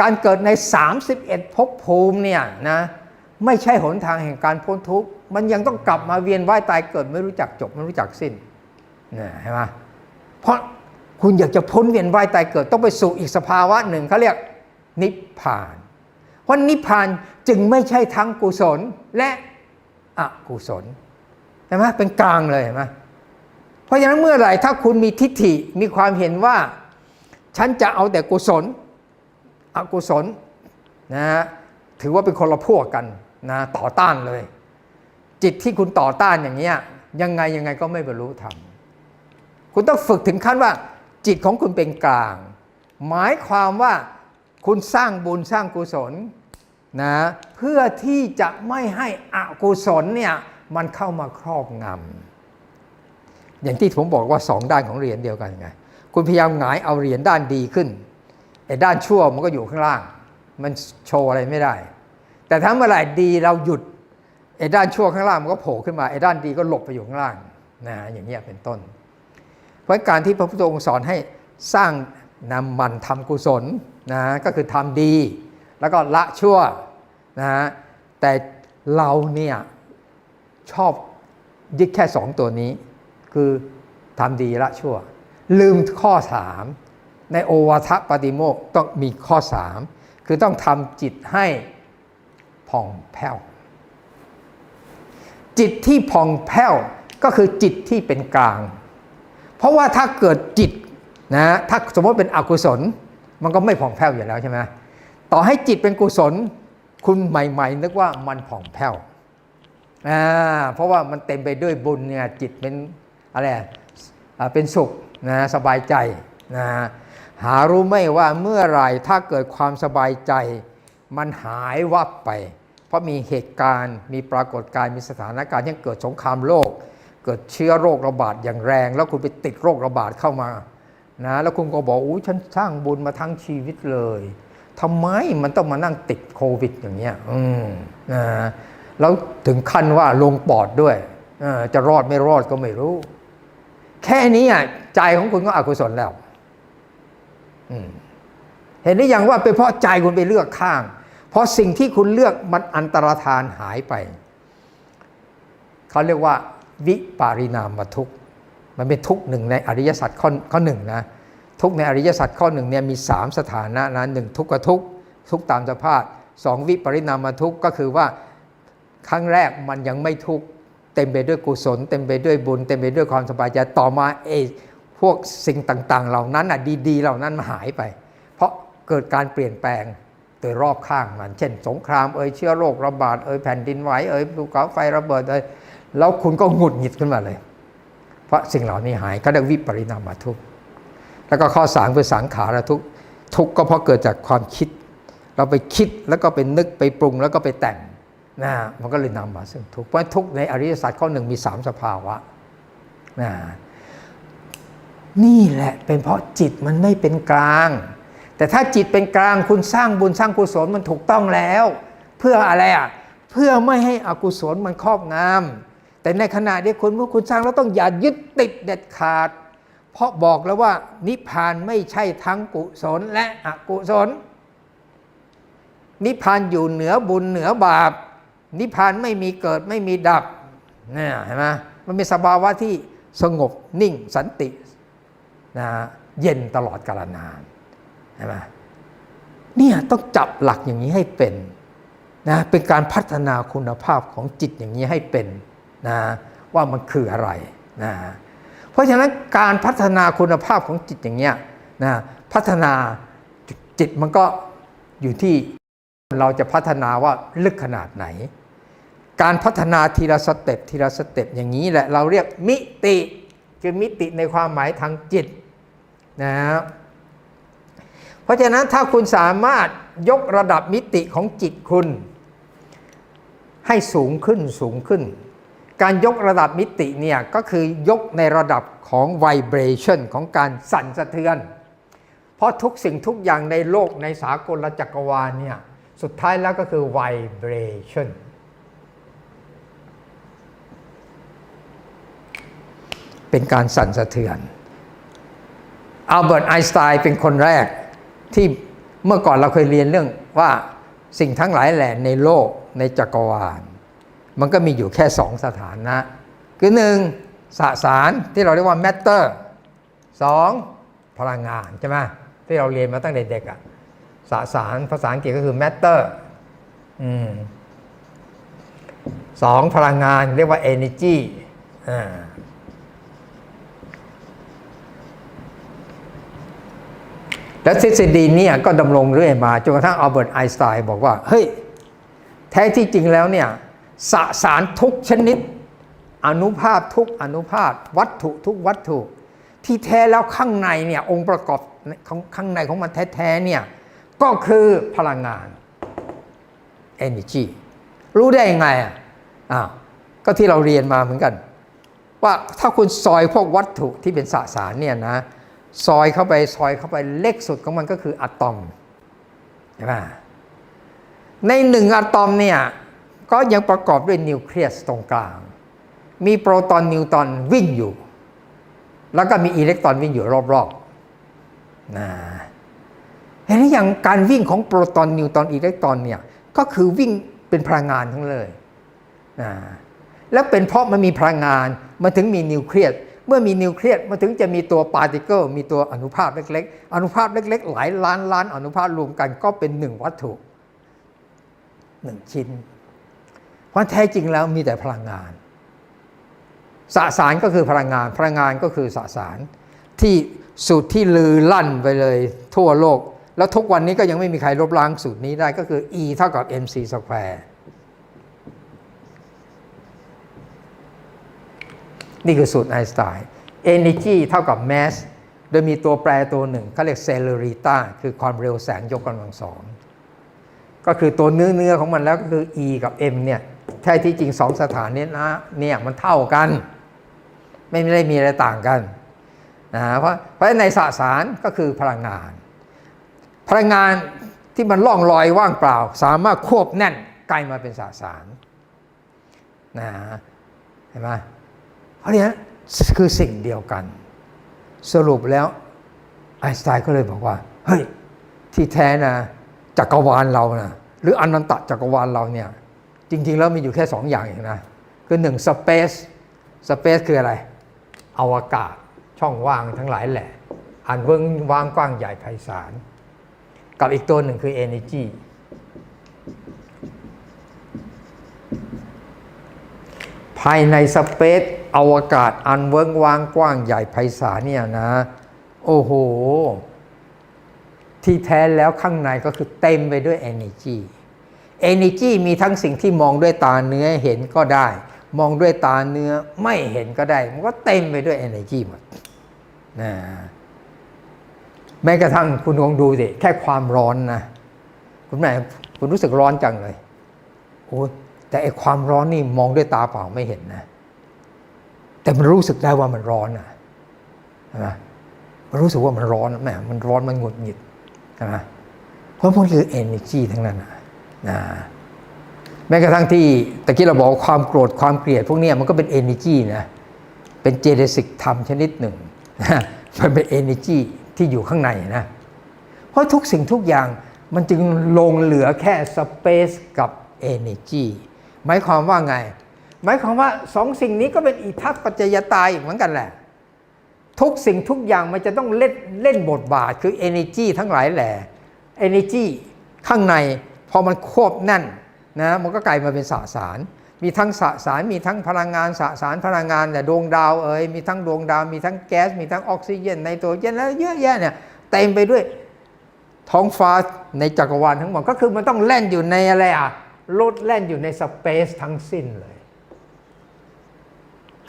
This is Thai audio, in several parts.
การเกิดใน 31ภพภูมิเนี่ยนะไม่ใช่หนทางแห่งการพ้นทุกข์ มันยังต้องกลับมาเวียนว่ายตายเกิดไม่รู้จักจบไม่รู้จักสิ้นนะเห็นไหมเพราะคุณอยากจะพ้นเวียนว่ายตายเกิดต้องไปสู่อีกสภาวะหนึ่งเขาเรียกนิพพาน เพราะนิพพานจึงไม่ใช่ทั้งกุศลและอกุศลใช่ไหมเป็นกลางเลยเห็นไหมเพราะฉะนั้นเมื่อไหร่ถ้าคุณมีทิฏฐิมีความเห็นว่า ฉันจะเอาแต่กุศล อกุศลนะฮะถือว่าเป็นคนละพวกกันนะต่อต้านเลย จิตที่คุณต่อต้านอย่างเงี้ยยังไงยังไงก็ไม่บรรลุธรรมคุณต้องฝึกถึงขั้นว่า จิตของคุณเป็นกลาง หมายความว่าคุณสร้างบุญสร้างกุศลนะเพื่อที่จะไม่ให้อกุศลเนี่ยมันเข้ามาครอบงำอย่างที่ผมบอกว่าสองด้านของเหรียญเดียวกันไง คุณพยายามหงายเอาเหรียญด้านดีขึ้น ไอ้ด้านชั่วมันก็อยู่ข้างล่าง มันโชว์อะไรไม่ได้ แต่ถ้าเมื่อไหร่ดีเราหยุดไอ้ด้านชั่วข้างล่างมันก็โผล่ขึ้นมาไอ้ด้านดีก็หลบไปอยู่ข้างล่างนะอย่างเงี้เป็นต้น เพราะการที่พระพุทธองค์สอนให้สร้างนำมันทำกุศลนะก็คือทำดี แล้วก็ละชั่วนะแต่เราเนี่ยชอบยึดแค่สองตัวนี้ คือทำดีละชั่ว ลืมข้อสาม ในโอวาทปฏิโมกต้องมีข้อสามคือต้องทำจิตให้ผ่องแผ้ว จิตที่ผ่องแผ้วก็คือจิตที่เป็นกลาง เพราะว่าถ้าเกิดจิตนะถ้าสมมติเป็นอกุศล มันก็ไม่ผ่องแผ้วอยู่แล้วใช่ไหมต่อให้จิตเป็นกุศล คุณใหม่ๆ นึกว่ามันผ่องแผ้วอ่าเพราะว่ามันเต็มไปด้วยบุญเนี่ยจิตเป็นอะไรอ่าเป็นสุขนะสบายใจนะ หารู้ไหมว่าเมื่อไรถ้าเกิดความสบายใจ มันหายวับไป เพราะมีเหตุการณ์มีปรากฏการณ์มีสถานการณ์ที่เกิดสงครามโลก เกิดเชื้อโรคระบาดอย่างแรง แล้วคุณไปติดโรคระบาดเข้ามานะแล้วคุณก็บอกอู้ฉันสร้างบุญมาทั้งชีวิตเลยทำไมมันต้องมานั่งติดโควิดอย่างเงี้ยอืมนะแล้วถึงขั้นว่าลงปอดด้วยอจะรอดไม่รอดก็ไม่รู้ แค่นี้อะใจของคุณก็อกุศลแล้ว เห็นหรือยังว่าเป็นเพราะใจคุณไปเลือกข้าง เพราะสิ่งที่คุณเลือกมันอันตรธานหายไป เขาเรียกว่า วิปาริณามทุกมันเป็นทุกหนึ่งในอริยสัจข้อข้อหนึ่งนะทุกในอริยสัจข้อหนึ่งเนี่ยมีสามสถานะนะหนึ่งทุกกับทุกทุกตามสภาพสองวิปริณามทุกก็คือว่าครั้งแรกมันยังไม่ทุกเต็มไปด้วยกุศล เต็มไปด้วยบุญ เต็มไปด้วยความสบายใจต่อมาเอ พวกสิ่งต่างๆ เหล่านั้นอะดีๆ เหล่านั้นมันหายไป เพราะเกิดการเปลี่ยนแปลงโดยรอบข้างมัน เช่น สงครามเอ่ยเชื้อโรคระบาดเอ่ยแผ่นดินไหวเอ่ยภูเขาไฟระเบิดเอ่ยแล้วคุณก็หงุดหงิดขึ้นมาเลย เพราะสิ่งเหล่านี้หายก็ได้วิปริณามาทุกข์แล้วก็ข้อสามคือสังขารทุกข์ทุกข์ก็เพราะเกิดจากความคิด เราไปคิดแล้วก็ไปนึกไปปรุงแล้วก็ไปแต่งนะมันก็เลยนำมาซึ่งทุกข์เพราะทุกข์ในอริยสัจข้อหนึ่งมีสามสภาวะนะ นี่แหละเป็นเพราะจิตมันไม่เป็นกลาง แต่ถ้าจิตเป็นกลางคุณสร้างบุญสร้างกุศลมันถูกต้องแล้ว เพื่ออะไรอะเพื่อไม่ให้อกุศลมันครอบงำแต่ในขณะที่คุณเมื่อคุณสร้างแล้วต้องอย่ายึดติดเด็ดขาด เพราะบอกแล้วว่านิพพานไม่ใช่ทั้งกุศลและอกุศล นิพพานอยู่เหนือบุญเหนือบาป นิพพานไม่มีเกิดไม่มีดับเนี่ยเห็นไหมมันเป็นสภาวะที่สงบนิ่งสันติ นะเย็นตลอดกาลนานเห็นไหมเนี่ยต้องจับหลักอย่างนี้ให้เป็นนะเป็นการพัฒนาคุณภาพของจิตอย่างนี้ให้เป็นนะว่ามันคืออะไรนะเพราะฉะนั้นการพัฒนาคุณภาพของจิตอย่างเนี้ยนะพัฒนาจิตมันก็อยู่ที่เราจะพัฒนาว่าลึกขนาดไหน การพัฒนาทีละสเต็ปทีละสเต็ปอย่างนี้แหละเราเรียกมิติคือมิติในความหมายทางจิต นะเพราะฉะนั้นถ้าคุณสามารถยกระดับมิติของจิตคุณ ให้สูงขึ้นสูงขึ้น การยกระดับมิติเนี่ยก็คือยกในระดับของไวเบรชันของการสั่นสะเทือน เพราะทุกสิ่งทุกอย่างในโลกในสากลจักรวาลเนี่ยสุดท้ายแล้วก็คือไวเบรชันเป็นการสั่นสะเทือน อัลเบิร์ตไอน์สไตน์เป็นคนแรก ที่เมื่อก่อนเราเคยเรียนเรื่องว่าสิ่งทั้งหลายแหล่ในโลกในจักรวาล มันก็มีอยู่แค่สองสถานะ คือหนึ่งสสารที่เราเรียกว่า matter สองพลังงานใช่ไหมที่เราเรียนมาตั้งแต่เด็กอะสสารภาษาอังกฤษก็คือ matter อืมสองพลังงานเรียกว่า energy อ่า และทฤษฎีนี้ก็ดำรงเรื่อยมาจนกระทั่งอัลเบิร์ตไอน์สไตน์บอกว่าเฮ้ยแท้ที่จริงแล้วเนี่ยสสารทุกชนิด อนุภาพทุกอนุภาพวัตถุทุกวัตถุ ที่แท้แล้วข้างในเนี่ยองค์ประกอบของข้างในของมันแท้ๆเนี่ยก็คือพลังงาน energy รู้ได้ยังไงอะอ้าวก็ที่เราเรียนมาเหมือนกัน ว่าถ้าคุณซอยพวกวัตถุที่เป็นสสารเนี่ยนะ ซอยเข้าไปซอยเข้าไปเล็กสุดของมันก็คืออะตอมใช่ไหมในหนึ่งอะตอมเนี่ยก็ยังประกอบด้วยนิวเคลียสตรงกลาง มีโปรตอนนิวตรอนวิ่งอยู่ แล้วก็มีอิเล็กตรอนวิ่งอยู่รอบๆนะเห็นหรือยังการวิ่งของโปรตอนนิวตรอนอิเล็กตรอนเนี่ยก็คือวิ่งเป็นพลังงานทั้งเลยนะแล้วเป็นเพราะมันมีพลังงานมันถึงมีนิวเคลียส เมื่อมีนิวเคลียสมันถึงจะมีตัวปาร์ติเคิลมีตัวอนุภาคเล็ก ๆ อนุภาคเล็ก ๆ หลายล้านล้านอนุภาครวมกันก็เป็นหนึ่งวัตถุหนึ่งชิ้น เพราะแท้จริงแล้วมีแต่พลังงานสสารก็คือพลังงาน พลังงานก็คือสสารที่สูตรที่ลือลั่นไปเลยทั่วโลก แล้วทุกวันนี้ก็ยังไม่มีใครลบล้างสูตรนี้ได้ก็คือ E เท่ากับ mc square นี่คือสูตรไอน์สไตน์ energy เท่ากับ mass โดยมีตัวแปรตัวหนึ่งเขาเรียก celerita คือความเร็วแสงยกกำลังสอง ก็คือตัวเนื้อเนื้อของมันแล้วก็คือ e กับ m เนี่ยแท้ที่จริงสองสถานนี้นะเนี่ยมันเท่ากัน ไม่ได้มีอะไรต่างกันนะเพราะเพราะในสสารก็คือพลังงาน พลังงานที่มันล่องลอยว่างเปล่า สามารถควบแน่นกลายมาเป็นสสารนะเห็นไหม เพราะนั้คือสิ่งเดียวกัน สรุปแล้วไอน์สไตน์ก็เลยบอกว่า เฮ้ย ที่แท้นะ จักรวาลเรานะหรืออนันตจักรวาลเราเนี่ย จริง ๆ แล้วมีอยู่แค่สองอย่างเองนะคือหนึ่งสเปซสเปซคืออะไร อวกาศช่องว่างทั้งหลายแหละ อันเวิ้งว่างกว้างใหญ่ไพศาลกับอีกตัวหนึ่งคือ energy ภายในสเปซอวกาศอันเวิ้งว้างกว้างใหญ่ไพศาลเนี่ยนะ โอ้โห ที่แท้แล้วข้างในก็คือเต็มไปด้วย energy energy มีทั้งสิ่งที่มองด้วยตาเนื้อเห็นก็ได้ มองด้วยตาเนื้อไม่เห็นก็ได้ มันก็เต็มไปด้วย energy หมดนะแม้กระทั่งคุณลองดูสิแค่ความร้อนนะ คุณแม่คุณรู้สึกร้อนจังเลยโอ้ แต่ไอความร้อนนี่มองด้วยตาเปล่าไม่เห็นนะ แต่มันรู้สึกได้ว่ามันร้อนนะมมันรู้สึกว่ามันร้อนแหมมันร้อนมันหงุดหงิดใช่ไหมเพราะมันคือ energy ทั้งนั้นนะนะแม้กระทั่งที่ตะกี้เราบอกว่าความโกรธความเกลียด พวกนี้มันก็เป็น energy นะเป็นเจเนสิกธรรมชนิดหนึ่งนะมันเป็น energy ที่อยู่ข้างในนะเพราะทุกสิ่งทุกอย่างมันจึงลงเหลือแค่ space กับ energy หมายความว่าไง หมายความว่าสองสิ่งนี้ก็เป็นอิทัปปัจจยตายเหมือนกันแหละ ทุกสิ่งทุกอย่างมันจะต้องเล่นเล่นบทบาทคือ energy ทั้งหลายแหละ energy ข้างในพอมันควบแน่นนะมันก็กลายมาเป็นสสาร มีทั้งสสาร มีทั้งพลังงานสสารพลังงานแต่ดวงดาวเอ่ยมีทั้งดวงดาว มีทั้งแก๊ส มีทั้งออกซิเจนไนโตรเจนแล้วเยอะแยะเนี่ยเต็มไปด้วยท้องฟ้าในจักรวาลทั้งหมดก็คือมันต้องแล่นอยู่ในอะไรอะ โลดแล่นอยู่ในสเปซทั้งสิ้นเลย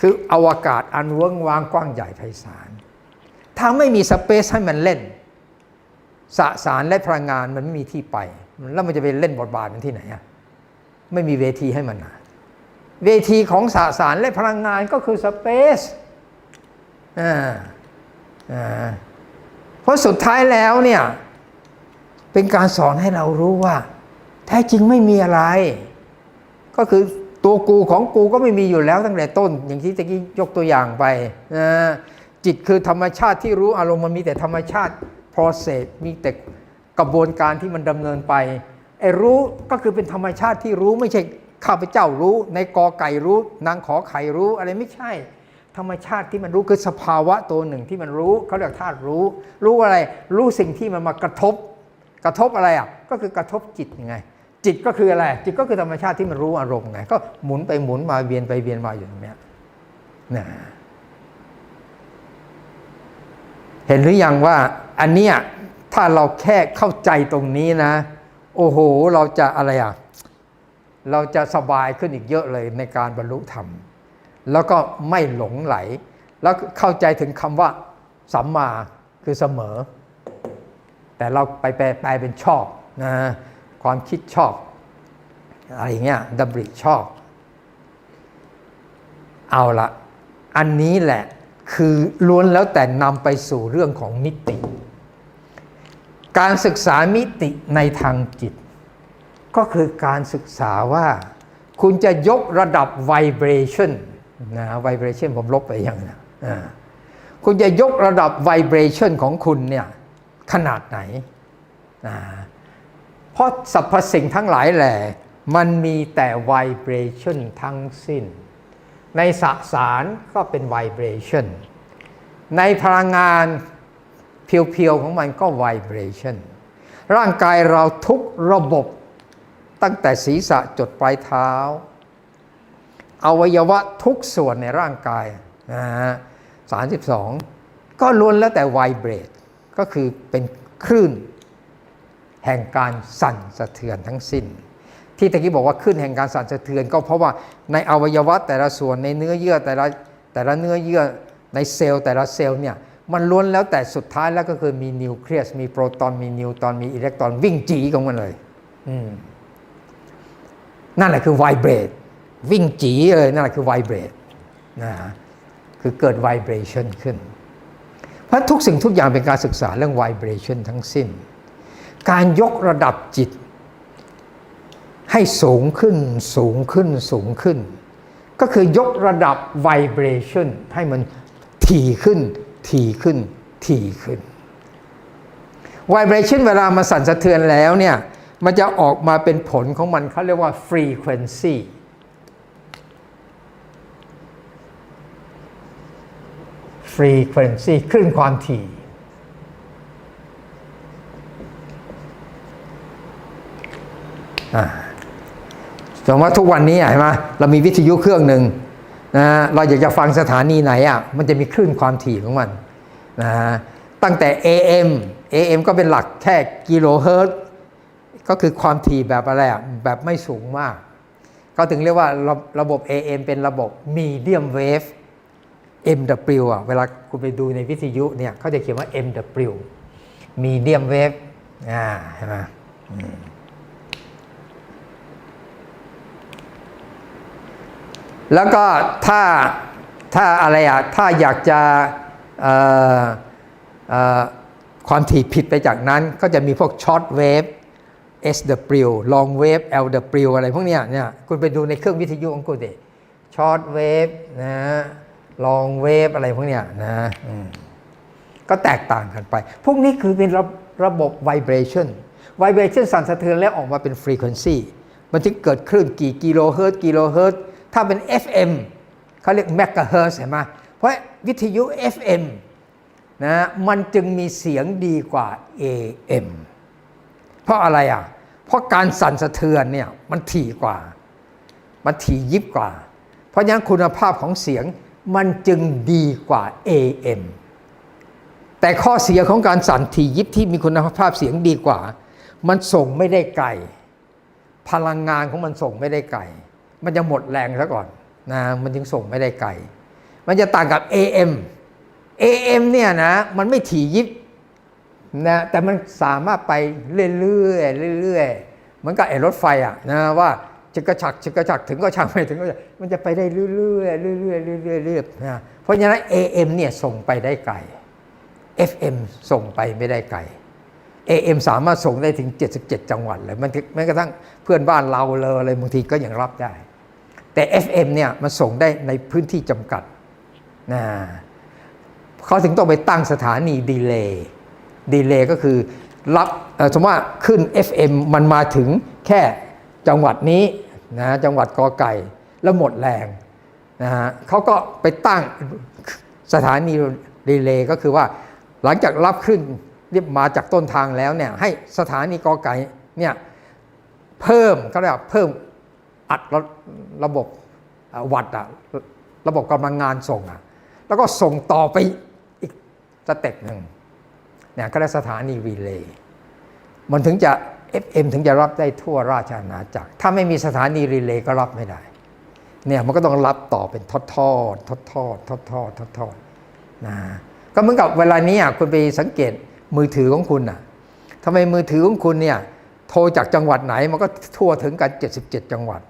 คืออวกาศอันเวิ้งว้างกว้างใหญ่ไพศาลถ้าไม่มีสเปซให้มันเล่น สสารและพลังงานมันไม่มีที่ไป แล้วมันจะไปเล่นบทบาทมันที่ไหนอะไม่มีเวทีให้มันอะเวทีของสสารและพลังงานก็คือสเปซเพราะสุดท้ายแล้วเนี่ย เป็นการสอนให้เรารู้ว่า แท้จริงไม่มีอะไร ก็คือตัวกูของกูก็ไม่มีอยู่แล้วตั้งแต่ต้น อย่างที่ตะกี้ยกตัวอย่างไปนะจิตคือธรรมชาติที่รู้อารมณ์มันมีแต่ธรรมชาติ process มีแต่กระบวนการที่มันดำเนินไปไอ้รู้ก็คือเป็นธรรมชาติที่รู้ไม่ใช่ข้าพเจ้ารู้ในกอไก่รู้ นางขอไข่รู้อะไรไม่ใช่ ธรรมชาติที่มันรู้คือสภาวะตัวหนึ่งที่มันรู้เขาเรียกธาตุรู้ รู้อะไรรู้สิ่งที่มันมากระทบ กระทบอะไรอะก็คือกระทบจิตไง จิตก็คืออะไร จิตก็คือธรรมชาติที่มันรู้อารมณ์ไงก็หมุนไปหมุนมาเวียนไปเวียนมาอยู่ตรงเนี้ยนะเห็นหรือยังว่าอันเนี้ยถ้าเราแค่เข้าใจตรงนี้นะ โอ้โห เราจะอะไรอะ เราจะสบายขึ้นอีกเยอะเลยในการบรรลุธรรม แล้วก็ไม่หลงไหล แล้วเข้าใจถึงคำว่าสัมมาคือเสมอ แต่เราไปแปลแปลเป็นชอบนะ ความคิดชอบ อะไรเงี้ยดำริชอบ เอาละอันนี้แหละคือล้วนแล้วแต่นำไปสู่เรื่องของมิติ การศึกษามิติในทางจิต ก็คือการศึกษาว่าคุณจะยกระดับ vibration นะ vibration ผมลบไปยังนะคุณจะยกระดับ vibration ของคุณเนี่ยขนาดไหนอ่า เพราะสรรพสิ่งทั้งหลายแหล่มันมีแต่ vibration ทั้งสิ้น ในสสารก็เป็น vibration ในพลังงานเพียวๆของมันก็ vibration ร่างกายเราทุกระบบตั้งแต่ศีรษะจดปลายเท้า อวัยวะทุกส่วนในร่างกายนะฮะ32ก็ล้วนแล้วแต่ไวเบรดก็คือเป็นคลื่น แห่งการสั่นสะเทือนทั้งสิ้น ที่ตะกี้บอกว่าคลื่นแห่งการสั่นสะเทือน ก็เพราะว่าในอวัยวะแต่ละส่วนในเนื้อเยื่อแต่ละแต่ละเนื้อเยื่อในเซลล์แต่ละเซลล์เนี่ยมันล้วนแล้วแต่สุดท้ายแล้วก็คือมีนิวเคลียส มีโปรตอนมีนิวตรอนมีอิเล็กตรอนวิ่งจีของมันเลยนั่นแหละคือไวเบรดวิ่งจีเลยนั่นแหละคือไวเบรดนะคือเกิดไวเบรชันขึ้น เพราะทุกสิ่งทุกอย่างเป็นการศึกษาเรื่องไวเบรชันทั้งสิ้น การยกระดับจิต ให้สูงขึ้นสูงขึ้นสูงขึ้น ก็คือยกระดับไวเบรชันให้มันถี่ขึ้น ถี่ขึ้น ถี่ขึ้นไวเบรชันเวลามาสั่นสะเทือนแล้วเนี่ยมันจะออกมาเป็นผลของมันเขาเรียกว่า frequency frequency คลื่นความถี่ อ่า สมมติว่าทุกวันนี้เห็นไหมเรามีวิทยุเครื่องหนึ่งนะเราอยากจะฟังสถานีไหนอะมันจะมีคลื่นความถี่ของมันนะตั้งแต่ AM AM ก็เป็นหลักแค่กิโลเฮิรตซ์ก็คือความถี่แบบอะไรอะแบบไม่สูงมาก ก็ถึงเรียกว่าระระบบ AM เป็นระบบ medium wave MW อะเวลาคุณไปดูในวิทยุเนี่ยเขาจะเขียนว่า MW medium wave อ่าเห็นไหมอืม แล้วก็ถ้าถ้าอะไรอะถ้าอยากจะเอ่อเอ่อความถี่ผิดไปจากนั้นก็จะมีพวก short wave SW long wave LW อะไรพวกเนี้ยเนี่ยคุณไปดูในเครื่องวิทยุของคุณดิ short wave นะ long wave อะไรพวกเนี้ยนะอืมก็แตกต่างกันไป พวกนี้คือเป็นระระบบ vibration vibration สั่นสะเทือนแล้วออกมาเป็น frequency มันจึงเกิดคลื่นกี่กิโลเฮิรตซ์กิโลเฮิรตซ์ ถ้าเป็น FM เขาเรียก megahertz เห็นไหมเพราะวิทยุ FM นะมันจึงมีเสียงดีกว่า AM เพราะอะไรอะ เพราะการสั่นสะเทือนเนี่ยมันถี่กว่า มันถี่ยิบกว่า เพราะฉะนั้นคุณภาพของเสียงมันจึงดีกว่า AM แต่ข้อเสียของการสั่นถี่ยิบที่มีคุณภาพเสียงดีกว่า มันส่งไม่ได้ไกล พลังงานของมันส่งไม่ได้ไกล มันจะหมดแรงซะก่อนนะมันจึงส่งไม่ได้ไกล มันจะต่างกับ AM AM เนี่ยนะมันไม่ถี่ยิบนะแต่มันสามารถไปเรื่อยๆเรื่อยๆเหมือนกับไอ้รถไฟอะนะว่าจะกระฉักจะกระฉักถึงก็ช่างไม่ถึงก็ช่างมันจะไปได้เรื่อยๆเรื่อยๆเรื่อยๆเรื่อยๆนะเพราะฉะนั้น AM เนี่ยส่งไปได้ไกล FM ส่งไปไม่ได้ไกล AM สามารถส่งได้ถึง 77 จังหวัดเลยมันถึงแม้กระทั่งเพื่อนบ้านเราเลยอะไรบางทีก็ยังรับได้ แต่ FM เนี่ยมันส่งได้ในพื้นที่จำกัดนะเขาถึงต้องไปตั้งสถานีดีเลย์ดีเลย์ก็คือรับเออสมมติว่าขึ้น FM มันมาถึงแค่จังหวัดนี้นะจังหวัดกอไก่แล้วหมดแรงนะฮะเขาก็ไปตั้งสถานีรีเลย์ก็คือว่าหลังจากรับขึ้นเรียบมาจากต้นทางแล้วเนี่ยให้สถานีกอไก่เนี่ยเพิ่มเขาเรียกว่าเพิ่ม อัดระระบบวัดอะระบบกำลังงานส่งอะแล้วก็ส่งต่อไปอีกสเต็ปหนึ่งเนี่ยก็ได้สถานีรีเลย์มันถึงจะ FM ถึงจะรับได้ทั่วราชอาณาจักร ถ้าไม่มีสถานีรีเลย์ก็รับไม่ได้ เนี่ยมันก็ต้องรับต่อเป็นทอดทอดทอดทอดทอดทอดทอดทอดนะก็เหมือนกับเวลานี้คุณไปสังเกตมือถือของคุณอะทำไมมือถือของคุณเนี่ยโทรจากจังหวัดไหนมันก็ทั่วถึงกัน 77 จังหวัด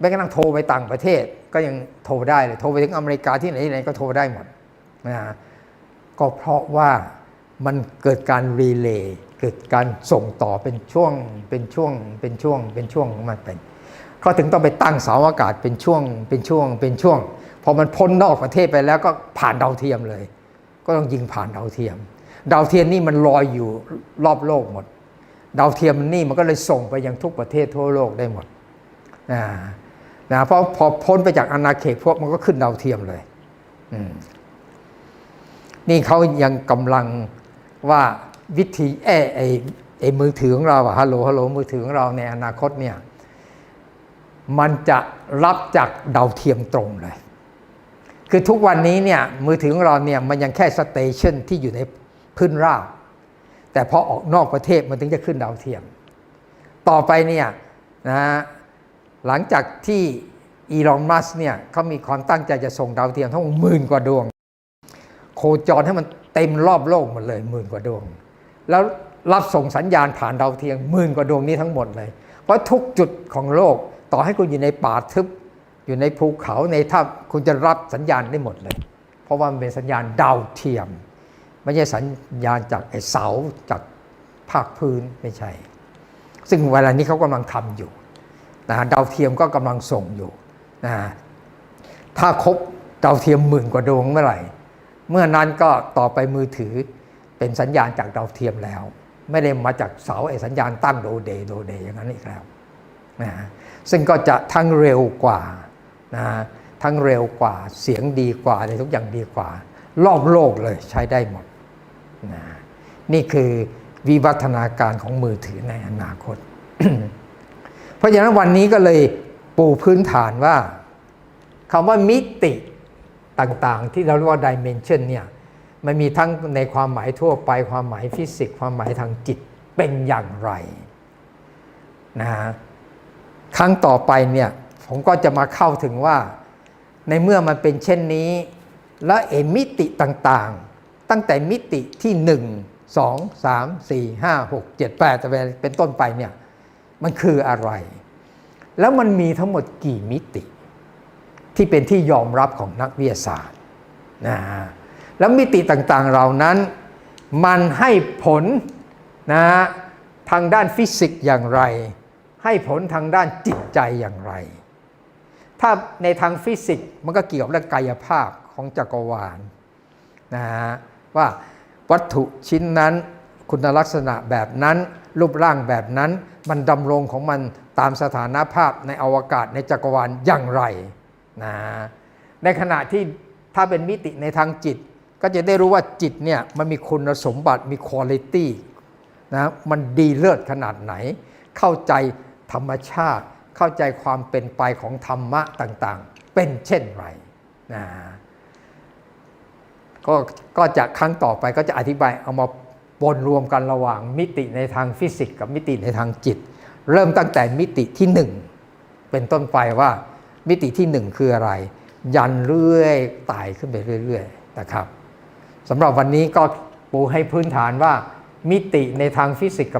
แม้กระทั่งโทรไปต่างประเทศก็ยังโทรได้เลย โทรไปถึงอเมริกาที่ไหนที่ไหนก็โทรได้หมดนะก็เพราะว่ามันเกิดการรีเลย์เกิดการส่งต่อเป็นช่วงเป็นช่วงเป็นช่วงเป็นช่วงของมันเป็นเขาถึงต้องไปตั้งเสาอากาศเป็นช่วงเป็นช่วงเป็นช่วงพอมันพ้นนอกประเทศไปแล้วก็ผ่านดาวเทียมเลย ก็ต้องยิงผ่านดาวเทียม ดาวเทียมนี่มันลอยอยู่รอบโลกหมด ดาวเทียมนี่มันก็เลยส่งไปยังทุกประเทศทั่วโลกได้หมดนะ นะเพราะพอพ้นไปจากอาณาเขตพวกมันก็ขึ้นดาวเทียมเลยนี่เขายังกำลังว่าวิธีเอไอไอมือถือของเราอะฮัลโหลฮัลโหลมือถือของเราในอนาคตเนี่ยมันจะรับจากดาวเทียมตรงเลย คือทุกวันนี้เนี่ยมือถือของเราเนี่ยมันยังแค่สเตชันที่อยู่ในพื้นราบ แต่พอออกนอกประเทศมันถึงจะขึ้นดาวเทียม ต่อไปเนี่ยนะฮะ หลังจากที่อีลอนมัสเนี่ยเขามีความตั้งใจจะส่งดาวเทียมทั้งหมื่นกว่าดวง โคจรให้มันเต็มรอบโลกหมดเลยหมื่นกว่าดวง แล้วรับส่งสัญญาณผ่านดาวเทียมหมื่นกว่าดวงนี้ทั้งหมดเลย เพราะทุกจุดของโลกต่อให้คุณอยู่ในป่าทึบ อยู่ในภูเขาในถ้ำคุณจะรับสัญญาณได้หมดเลย เพราะว่ามันเป็นสัญญาณดาวเทียม ไม่ใช่สัญญาณจากไอ้เสาจากภาคพื้นไม่ใช่ ซึ่งเวลานี้เขากำลังทำอยู่ นะดาวเทียมก็กำลังส่งอยู่นะถ้าครบดาวเทียมหมื่นกว่าดวงเมื่อไหร่ เมื่อนั้นก็ต่อไปมือถือเป็นสัญญาณจากดาวเทียมแล้ว ไม่ได้มาจากเสาไอ้สัญญาณตั้งโดเดโดเดอย่างนั้นอีกแล้วนะซึ่งก็จะทั้งเร็วกว่านะทั้งเร็วกว่าเสียงดีกว่าอะไรทุกอย่างดีกว่า รอบโลกเลยใช้ได้หมดนะนี่คือวิวัฒนาการของมือถือในอนาคต ราะฉะนั้นวันนี้ก็เลยปูพื้นฐานว่าคำว่ามิติต่างๆ ที่เราเรียกว่า dimension เนี่ยมันมีทั้งในความหมายทั่วไป ความหมายฟิสิกส์ความหมายทางจิตเป็นอย่างไรนะฮะครั้งต่อไปเนี่ยผมก็จะมาเข้าถึงว่า ในเมื่อมันเป็นเช่นนี้ และเอมิติต่างๆ ตั้งแต่มิติที่ 1 2 3 4 5 6 7 8แต่เป็นต้นไปเนี่ย มันคืออะไร แล้วมันมีทั้งหมดกี่มิติ ที่เป็นที่ยอมรับของนักวิทยาศาสตร์นะแล้วมิติต่างๆเหล่านั้น มันให้ผลนะฮะทางด้านฟิสิกส์อย่างไร ให้ผลทางด้านจิตใจอย่างไร ถ้าในทางฟิสิกส์มันก็เกี่ยวกับเรื่องกายภาพของจักรวาลนะฮะว่าวัตถุชิ้นนั้น คุณลักษณะแบบนั้น รูปร่างแบบนั้น มันดำรงของมันตามสถานภาพในอวกาศในจักรวาลอย่างไรนะในขณะที่ถ้าเป็นมิติในทางจิต ก็จะได้รู้ว่าจิตเนี่ยมันมีคุณสมบัติมีคุณลิตี้นะมันดีเลิศขนาดไหน เข้าใจธรรมชาติ เข้าใจความเป็นไปของธรรมะต่างๆ เป็นเช่นไรนะก็ก็จะครั้งต่อไปก็จะอธิบายเอามา ปนรวมกันระหว่างมิติในทางฟิสิกส์กับมิติในทางจิต เริ่มตั้งแต่มิติที่หนึ่งเป็นต้นไปว่ามิติที่หนึ่งคืออะไร ยันเรื่อยไต่ขึ้นไปเรื่อยๆนะครับสำหรับวันนี้ก็ปูให้พื้นฐานว่ามิติในทางฟิสิกส์กับ